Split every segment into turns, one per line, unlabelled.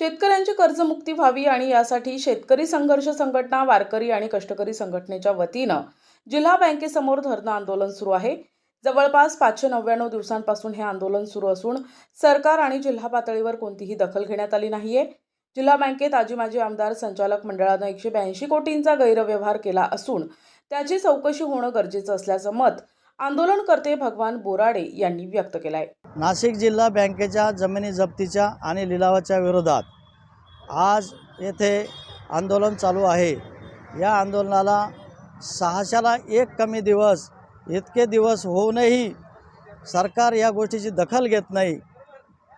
शेतकऱ्यांची कर्जमुक्ती व्हावी आणि यासाठी शेतकरी संघर्ष संघटना वारकरी आणि कष्टकरी संघटनेच्या वतीनं जिल्हा बँकेसमोर धरणं आंदोलन सुरू आहे. जवळपास पाचशे नव्याण्णव दिवसांपासून हे आंदोलन सुरू असून सरकार आणि जिल्हा पातळीवर कोणतीही दखल घेण्यात आली नाहीये. जिल्हा बँकेत आजी माजी आमदार संचालक मंडळानं एकशे ब्याऐंशी कोटींचा गैरव्यवहार केला असून त्याची चौकशी होणं गरजेचं असल्याचं मत आंदोलनकर्ते भगवान बोराडे यांनी व्यक्त केला आहे
नाशिक जिल्हा बँकेच्या जमिनी जप्तीच्या आणि लिलावाच्या विरोधात आज येथे आंदोलन चालू आहे. या आंदोलनाला सहाशाला एक कमी दिवस इतके दिवस होऊनही सरकार या गोष्टीची दखल घेत नाही.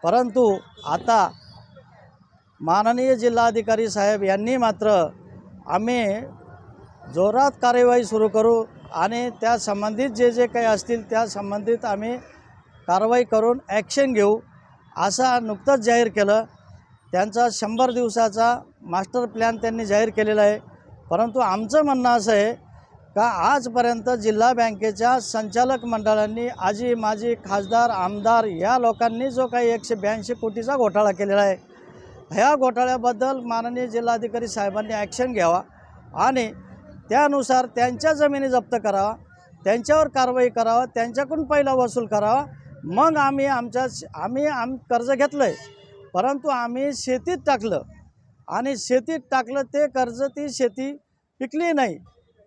परंतु आता माननीय जिल्हाधिकारी साहेब यांनी मात्र आम्ही जोरात कार्यवाही सुरू करू आणि त्या संबंधित जे जे काही असतील त्या संबंधित आम्ही कारवाई करून ॲक्शन घेऊ असं नुकतंच जाहीर केलं. त्यांचा शंभर दिवसाचा मास्टर प्लॅन त्यांनी जाहीर केलेला आहे. परंतु आमचं म्हणणं असं आहे का आजपर्यंत जिल्हा बँकेच्या संचालक मंडळांनी आजी माजी खासदार आमदार या लोकांनी जो काही एकशे ब्याऐंशी कोटीचा घोटाळा केलेला आहे ह्या घोटाळ्याबद्दल माननीय जिल्हाधिकारी साहेबांनी ॲक्शन घ्यावा. आणि त्यानुसार त्यांच्या जमिनी जप्त करावा त्यांच्यावर कारवाई करावा त्यांच्याकडून पहिला वसूल करावा. मग आम्ही आमच्या आम्ही आम कर्ज घेतलं आहे परंतु आम्ही शेतीत टाकलं आणि शेतीत टाकलं ते कर्ज ती शेती पिकली नाही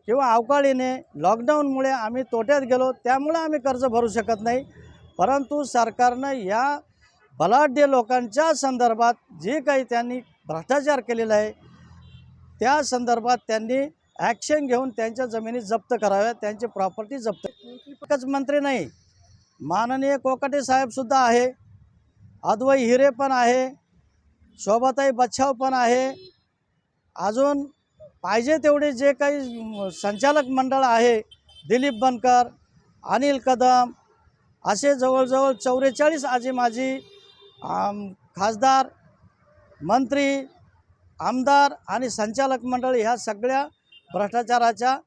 किंवा अवकाळीने लॉकडाऊनमुळे आम्ही तोट्यात गेलो त्यामुळे आम्ही कर्ज भरू शकत नाही. परंतु सरकारनं या बलाढ्य लोकांच्या संदर्भात जे काही त्यांनी भ्रष्टाचार केलेला आहे त्या संदर्भात त्यांनी ॲक्शन घेऊन त्यांच्या जमिनी जप्त कराव्या त्यांची प्रॉपर्टी जप्त एकच मंत्री नाही. माननीय कोकाटे साहेबसुद्धा आहे. अद्वै हिरे पण आहे. शोभाताई बच्छाव पण आहे. अजून पाहिजे तेवढे जे काही संचालक मंडळ आहे दिलीप बनकर अनिल कदम असे जवळजवळ चौवेचाळीस आजी माजी खासदार मंत्री आमदार आणि संचालक मंडळ ह्या सगळ्या भ्रष्टाचाराच्या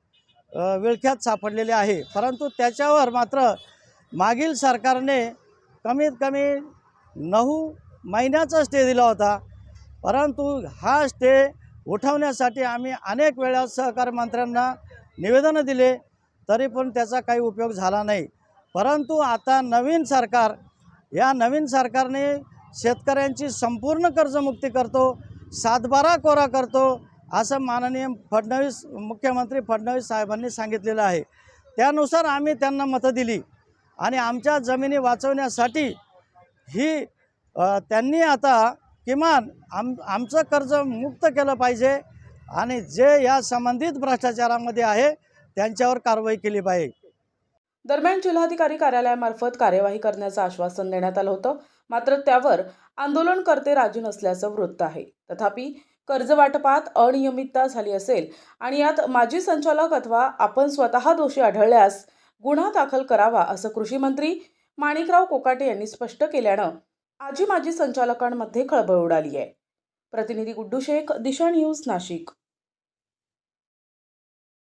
विळख्यात सापडलेले आहे. परंतु त्याच्यावर मात्र मागील सरकारने कमीत कमी नऊ महिन्याचा स्टे दिला होता. परंतु हा स्टे उठवण्यासाठी आम्ही अनेक वेळा सहकार मंत्र्यांना निवेदनं दिले तरी पण त्याचा काही उपयोग झाला नाही. परंतु आता नवीन सरकार या नवीन सरकारने शेतकऱ्यांची संपूर्ण कर्जमुक्ती करतो सातबारा कोरा करतो असं माननीय फडणवीस मुख्यमंत्री फडणवीस साहेबांनी सांगितलेलं आहे. त्यानुसार आम्ही त्यांना मतं दिली आणि आमच्या जमिनी वाचवण्यासाठी ही त्यांनी आता किमान आम आमचं कर्ज मुक्त केलं पाहिजे आणि जे या संबंधित भ्रष्टाचारामध्ये आहे त्यांच्यावर कारवाई केली पाहिजे.
दरम्यान जिल्हाधिकारी कार्यालयामार्फत कार्यवाही करण्याचं आश्वासन देण्यात आलं होतं. मात्र त्यावर आंदोलनकर्ते राजी नसल्याचं वृत्त आहे. तथापि कर्जवाटपात अनियमितता झाली असेल. आणि यात माजी संचालक अथवा आपण स्वतः दोषी आढळल्यास गुन्हा दाखल करावा असं कृषी मंत्री माणिकराव कोकाटे यांनी स्पष्ट केल्यानं आजी माजी संचालकांमध्ये खळबळ उडाली आहे. प्रतिनिधी गुड्डू शेख दिशा न्यूज नाशिक.